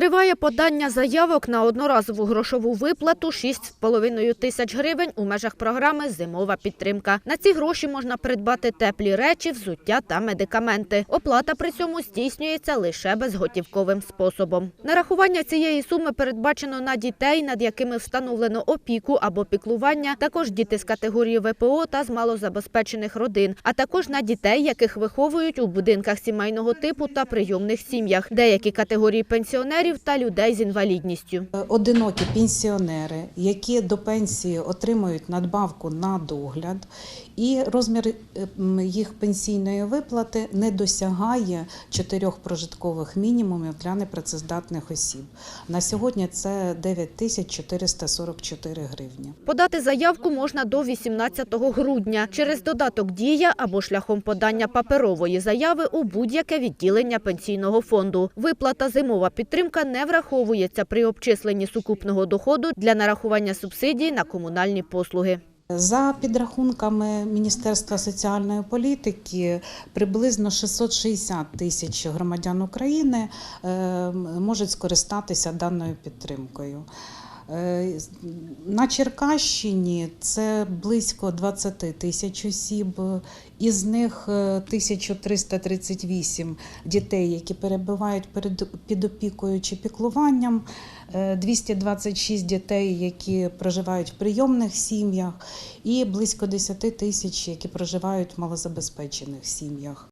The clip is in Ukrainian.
Триває подання заявок на одноразову грошову виплату 6,5 тисяч гривень у межах програми «Зимова підтримка». На ці гроші можна придбати теплі речі, взуття та медикаменти. Оплата при цьому здійснюється лише безготівковим способом. Нарахування цієї суми передбачено на дітей, над якими встановлено опіку або піклування, також діти з категорії ВПО та з малозабезпечених родин, а також на дітей, яких виховують у будинках сімейного типу та прийомних сім'ях, деякі категорії пенсіонерів та людей з інвалідністю. Одинокі пенсіонери, які до пенсії отримують надбавку на догляд, і розмір е, їх пенсійної виплати не досягає чотирьох прожиткових мінімумів для непрацездатних осіб. На сьогодні це 9 тисяч 444 гривні. Подати заявку можна до 18 грудня через додаток «Дія» або шляхом подання паперової заяви у будь-яке відділення пенсійного фонду. Виплата «Зимова підтримка» не враховується при обчисленні сукупного доходу для нарахування субсидій на комунальні послуги. За підрахунками Міністерства соціальної політики, приблизно 660 тисяч громадян України е, можуть скористатися даною підтримкою. Е, На Черкащині це близько 20 тисяч осіб, із них е, 1338 дітей, які перебувають під опікою чи піклуванням, е, 226 дітей, які проживають в прийомних сім'ях, і близько 10 тисяч, які проживають в малозабезпечених сім'ях.